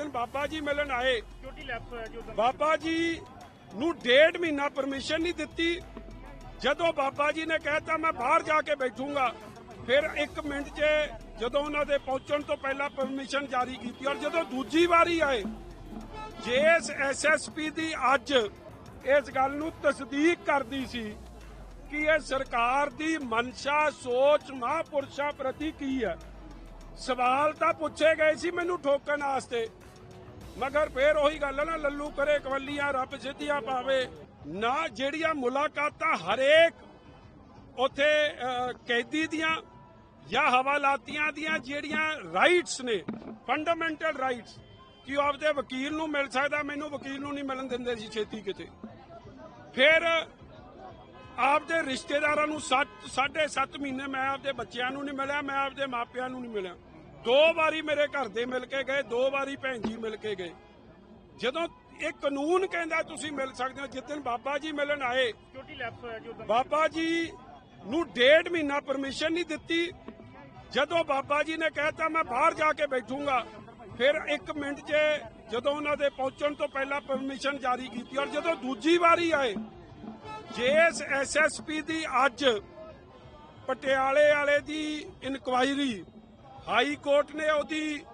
ਜਿੱਦਨ ਬਾਬਾ ਜੀ ਮਿਲਣ ਆਏ। ਛੋਟੀ ਹੈ ਜੀ ਬਾਬਾ ਜੀ ਨੂੰ ਡੇਢ ਮਹੀਨਾ ਪਰਮਿਸ਼ਨ ਨਹੀਂ ਦਿੱਤੀ। ਜਦੋਂ ਬਾਬਾ ਜੀ ਨੇ ਕਹਿਤਾ ਮੈਂ ਬਾਹਰ ਜਾ ਕੇ ਬੈਠੂੰਗਾ। ਫਿਰ 1 ਮਿੰਟ 'ਚ ਜਦੋਂ ਉਹਨਾਂ ਦੇ ਪਹੁੰਚਣ ਤੋਂ ਪਹਿਲਾਂ ਪਰਮਿਸ਼ਨ ਜਾਰੀ ਕੀਤੀ ਔਰ ਜਦੋਂ ਦੂਜੀ ਵਾਰੀ ਆਏ ਜੇਐਸ ਐਸਐਸਪੀ ਦੀ ਅੱਜ ਇਸ ਗੱਲ ਨੂੰ ਤਸਦੀਕ ਕਰਦੀ ਸੀ ਕਿ ਇਹ ਸਰਕਾਰ ਦੀ ਮਨਸ਼ਾ ਸੋਚ ਮਹਾਂਪੁਰਸ਼ਾਂ ਪ੍ਰਤੀ ਕੀ ਹੈ? ਸਵਾਲ ਤਾਂ ਪੁੱਛੇ ਗਏ ਸੀ ਮੈਨੂੰ ਠੋਕਣ ਵਾਸਤੇ। ਮਗਰ ਫੇਰ ਉਹੀ ਗੱਲ ਹੈ ਨਾ, ਲੱਲੂ ਕਰੇ ਕਵੱਲੀਆਂ, ਰੱਬ ਸਿੱਧੀਆਂ ਪਾਵੇ। ਨਾ ਜਿਹੜੀਆਂ ਮੁਲਾਕਾਤਾਂ ਹਰੇਕ ਉਥੇ ਕੈਦੀ ਦੀਆਂ ਜਾਂ ਹਵਾਲਾਤੀਆਂ ਦੀਆਂ ਜਿਹੜੀਆਂ ਰਾਈਟਸ ਨੇ ਫੰਡਾਮੈਂਟਲ ਰਾਈਟਸ ਕਿ ਉਹ ਆਪਦੇ ਵਕੀਲ ਨੂੰ ਮਿਲ ਸਕਦਾ, ਮੈਨੂੰ ਵਕੀਲ ਨੂੰ ਨਹੀਂ ਮਿਲਣ ਦਿੰਦੇ ਸੀ ਛੇਤੀ ਕਿਤੇ। ਫਿਰ ਆਪਦੇ ਰਿਸ਼ਤੇਦਾਰਾਂ ਨੂੰ 7 ਸੱਤ ਮਹੀਨੇ ਮੈਂ ਆਪਦੇ ਬੱਚਿਆਂ ਨੂੰ ਨਹੀਂ ਮਿਲਿਆ, ਮੈਂ ਆਪਦੇ ਮਾਪਿਆਂ ਨੂੰ ਨਹੀਂ ਮਿਲਿਆ। ਦੋ ਵਾਰੀ ਮੇਰੇ ਘਰ ਦੇ ਮਿਲ ਕੇ ਗਏ ਦੋ ਵਾਰੀ ਭੈਣ ਜੀ ਮਿਲ ਕੇ ਗਏ। ਜਦੋਂ ਇਹ ਕਾਨੂੰਨ ਕਹਿੰਦਾ ਤੁਸੀਂ ਮਿਲ ਸਕਦੇ ਹੋ ਜਿੱਦਨ ਬਾਬਾ ਜੀ ਮਿਲਣ ਆਏ ਛੋਟੀ ਉਦੋਂ ਬਾਬਾ ਜੀ ਨੂੰ ਡੇਢ ਮਹੀਨਾ ਪਰਮਿਸ਼ਨ ਨਹੀਂ ਦਿੱਤੀ। ਜਦੋਂ ਬਾਬਾ ਜੀ ਨੇ ਕਹਿਤਾ ਮੈਂ ਬਾਹਰ ਜਾ ਕੇ ਬੈਠੂੰਗਾ। ਫਿਰ 1 ਮਿੰਟ 'ਚ ਜਦੋਂ ਉਹਨਾਂ ਦੇ ਪਹੁੰਚਣ ਤੋਂ ਪਹਿਲਾਂ ਪਰਮਿਸ਼ਨ ਜਾਰੀ ਕੀਤੀ ਔਰ ਜਦੋਂ ਦੂਜੀ ਵਾਰੀ ਆਏ ਜੇਐਸ ਐਸਐਸਪੀ ਦੀ ਅੱਜ ਪਟਿਆਲੇ ਵਾਲੇ ਦੀ ਇਨਕੁਆਇਰੀ ਹਾਈ ਕੋਰਟ ਨੇ ਉਹਦੀ,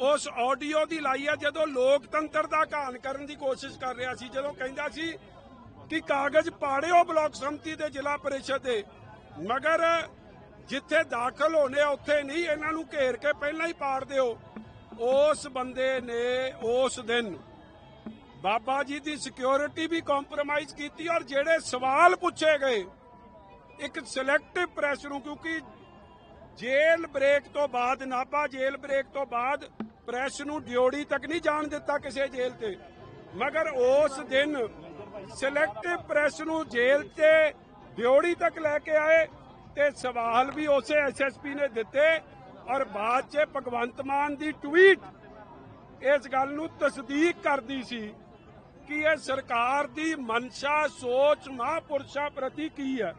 ਉਸ ਆਡੀਓ ਦੀ ਲਾਈ ਆ ਜਦੋਂ ਲੋਕਤੰਤਰ ਦਾ ਘਾਣ ਕਰਨ ਦੀ ਕੋਸ਼ਿਸ਼ ਕਰ ਰਿਹਾ ਸੀ, ਜਦੋਂ ਕਹਿੰਦਾ ਸੀ ਕਿ ਕਾਗਜ਼ ਪਾੜਿਓ ਬਲਾਕ ਸੰਮਤੀ ਦੇ ਜ਼ਿਲ੍ਹਾ ਪਰਿਸ਼ਦ ਦੇ। ਮਗਰ ਜਿੱਥੇ ਦਾਖਲ ਹੋਣੇ ਉੱਥੇ ਨਹੀਂ, ਇਹਨਾਂ ਨੂੰ ਘੇਰ ਕੇ ਪਹਿਲਾਂ ਹੀ ਪਾੜ ਦਿਓ। ਉਸ ਬੰਦੇ ਨੇ ਉਸ ਦਿਨ ਬਾਬਾ ਜੀ ਦੀ ਸਿਕਿਉਰਿਟੀ ਵੀ ਕੰਪਰੋਮਾਈਜ਼ ਕੀਤੀ ਔਰ ਜਿਹੜੇ ਸਵਾਲ ਪੁੱਛੇ ਗਏ, ਇੱਕ ਸਿਲੈਕਟਿਵ ਪ੍ਰੈਸ ਨੂੰ ਕਿਉਂਕਿ ਜੇਲ੍ਹ ਬ੍ਰੇਕ ਤੋਂ ਬਾਅਦ, ਨਾਭਾ ਜੇਲ੍ਹ ਬ੍ਰੇਕ ਤੋਂ ਬਾਅਦ ਪ੍ਰੈਸ ਨੂੰ ਡਿਓੜੀ ਤੱਕ ਨਹੀਂ ਜਾਣ ਦਿੱਤਾ ਕਿਸੇ ਜੇਲ੍ਹ ਤੇ। ਮਗਰ ਉਸ ਦਿਨ ਸਿਲੈਕਟਿਵ ਪ੍ਰੈਸ ਨੂੰ ਜੇਲ੍ਹ ਤੇ ਡਿਓੜੀ ਤੱਕ ਲੈ ਕੇ ਆਏ ਤੇ ਸਵਾਲ ਵੀ ਉਸੇ ਐਸਐਸਪੀ ਨੇ ਦਿੱਤੇ ਔਰ ਬਾਅਦ 'ਚ ਭਗਵੰਤ ਮਾਨ ਦੀ ਟਵੀਟ ਇਸ ਗੱਲ ਨੂੰ ਤਸਦੀਕ ਕਰਦੀ ਸੀ ਕਿ ਇਹ ਸਰਕਾਰ ਦੀ ਮਨਸ਼ਾ ਸੋਚ ਮਹਾਂਪੁਰਸ਼ਾਂ ਪ੍ਰਤੀ ਕੀ ਹੈ।